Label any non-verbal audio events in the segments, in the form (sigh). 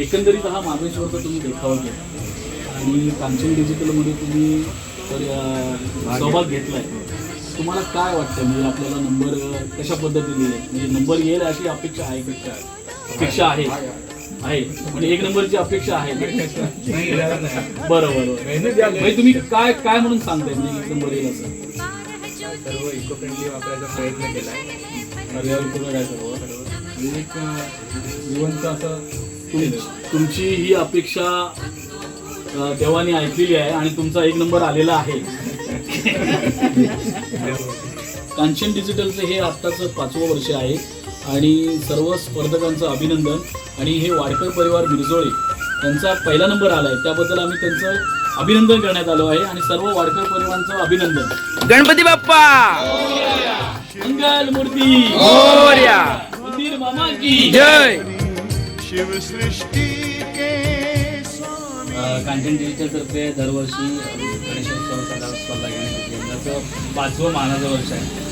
एकंदरीत हा महाबळेश्वरचा तुम्ही देखावा केला आणि कांचन डिजिटलमध्ये तुम्ही तर अं, सहभाग घेतलाय. तुम्हाला काय वाटतं? म्हणजे आपल्याला नंबर कशा पद्धतीने? येईल म्हणजे नंबर येईल अशी अपेक्षा आहे की अपेक्षा आहे. आहे. म्हणजे एक नंबरची अपेक्षा आहे. बरं बरं बरं. म्हणजे तुम्ही काय काय म्हणून सांगताय? म्हणजे एक नंबर येईल असं सर्व इको फ्रेंडली वापरायचा प्रयत्न केला पर्यावरण काय सर्व? एक जिवंत असं तुम- तुमची ही अपेक्षा अ, देवाने ऐकलेली आहे आणि तुमचा एक नंबर आलेला आहे. (laughs) कांचन डिजिटलचं हे आत्ताचं पाचवं वर्ष आहे आणि सर्व स्पर्धकांचं अभिनंदन. आणि हे वाडकर परिवार बिरजोळे त्यांचा पहिला नंबर आला आहे. त्याबद्दल आम्ही त्यांचं अभिनंदन करण्यात आलो आहे आणि सर्व वाडकर परिवारांचं अभिनंदन. गणपती बाप्पा! मंगल मूर्ती! मोरया! मंदिर मामा की! जय! शिव सृष्टि के स्वामी कांचन टीव्हीच्यातर्फे दरवर्षी गणेशोत्सव सकाळ स्पर्धा घेण्यात यंदाचं पाचवं मानाचं वर्ष आहे.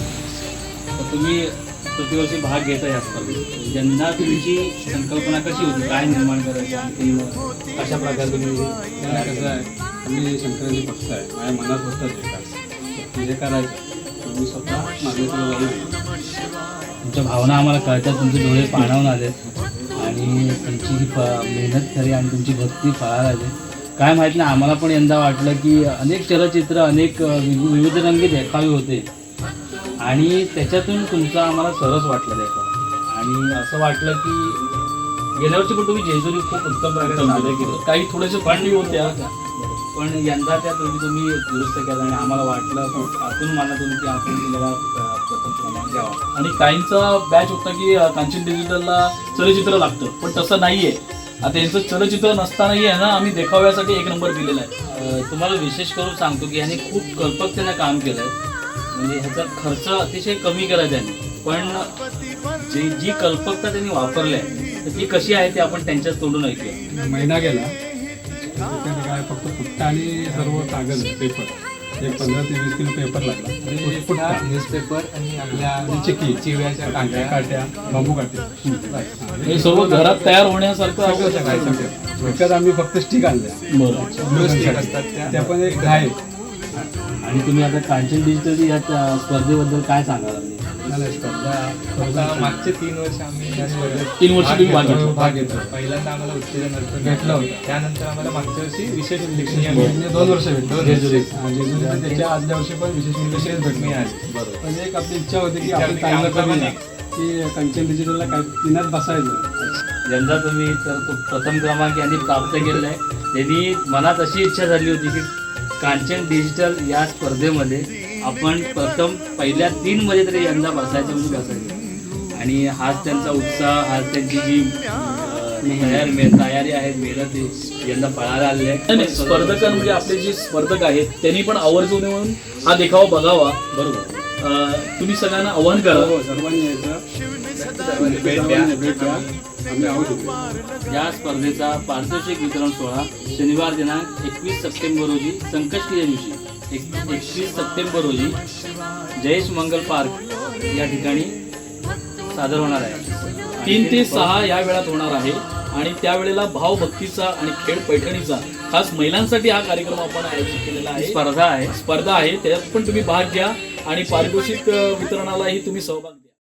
तर तुम्ही प्रतिवर्षी भाग घेता या स्पर्धेत यंदा तुमची संकल्पना कशी होती? काय निर्माण करायची? आणि कशा प्रकारे तुम्ही कसं आहे? आम्ही शंकराची भक्त आहे माझ्या मनात होतं ते हे करायचं तर मी स्वतः माझ्याकडे तुमच्या भावना आम्हाला कळतात तुमचे डोळे पाणावून आले आणि तुमची ही फ मेहनत खरी आणि तुमची भक्ती फळाला आली काय माहीत नाही आम्हाला पण यंदा वाटलं की अनेक चलचित्र अनेक विविध रंगी देखावे होते. आणि त्याच्यातून तुमचा आम्हाला सरस वाटलं देखावा. आणि असं वाटलं की गेल्या वर्षी पण तुम्ही जेजुरी खूप उत्तम प्रकारे साजरे केलं. काही थोडेसे फंडी होत्या पण यंदा त्या तुम्ही तुम्ही दुरुस्त केलं आणि आम्हाला वाटलं आतून मनातून की आपण क्रमांक द्यावा आणि काहींचा बॅच होता की कांचन डिजिटलला चलचित्र लागतं. पण तसं नाहीये. आता यांचं चलचित्र नसतानाही आहे ना आम्ही देखाव्यासाठी एक नंबर दिलेला आहे. तुम्हाला विशेष करून सांगतो की ह्याने खूप कल्पकतेने काम केलंय. म्हणजे ह्याचा खर्च अतिशय कमी केला त्याने. पण जी जी कल्पकता त्यांनी वापरली आहे तर ती कशी आहे ते आपण त्यांच्याच तोंडून ऐकूया. महिना गेला. काय फक्त फुट्टा आणि सर्व कागद पेपर एक पंधरा ते वीस किलो पेपर लागला. न्यूजपेपर आणि आपल्या चिकी चिव्याच्या कांट्या काट्या बांबू काट्या हे सर्व घरात तयार होण्यासारखं आवश्यक आहे. सगळं. विकत आम्ही फक्त स्टिक आणल्या बरं. त्या. पण एक दहा आणि तुम्ही आता कांचन डिजिटल या स्पर्धेबद्दल काय सांगाल? स्पर्धा मागचे तीन वर्ष आम्ही या स्पर्धेत तीन वर्ष तुम्ही भाग घेतला. भाग घेतला पहिल्यांदा आम्हाला उत्तेजन अर्थ भेटलं होतं. त्यानंतर आम्हाला मागच्या वर्षी विशेष उल्लेखनीय म्हणजे. दोन वर्ष भेटले दोन जेजुरी वर्ष. जेजुरी पण त्याच्या आदल्या वर्षी पण विशेष म्हणजे विशेष भेट मिळाले. पण एक आपली इच्छा होती की आपण चांगलं करूया. की कंचन डिजिटलला काय तिनात बसायचं यंदा तुम्ही तर तो प्रथम क्रमांक यांनी प्राप्त केलेला आहे त्यांनी मनात अशी इच्छा झाली होती की कांचन डिजिटल या स्पर्धेमध्ये आपण प्रथम पहिल्या तीन मध्ये तरी यंदा बसायचं म्हणजे बसायचं. आणि हाच त्यांचा उत्साह हाच त्यांची जी तयार मे तयारी आहे मेहनत आहे, यंदा फळाला आलेली नाही, स्पर्धकां म्हणजे आपले जे स्पर्धक आहेत त्यांनी पण आवर्जून येऊन हा देखावा बघावा. बरोबर. तुम्ही सगळ्यांना आव्हान करा. हो सर्वांनी यायचं सर्वांनी. या स्पर्धेचा पारितोषिक वितरण सोहळा शनिवार दिनांक एकवीस सप्टेंबर रोजी संकष्टीच्या दिवशी. एकवीस सप्टेंबर रोजी जयेश मंगल पार्क या ठिकाणी सादर होणार आहे. तीन ते सहा या वेळात होणार आहे आणि त्यावेळेला भावभक्तीचा आणि खेळ पैठणीचा खास महिलांसाठी हा कार्यक्रम आपण आयोजित केलेला आहे. स्पर्धा आहे. स्पर्धा आहे. त्यात पण तुम्ही भाग घ्या आणि पारितोषिक वितरणालाही तुम्ही सहभाग द्या.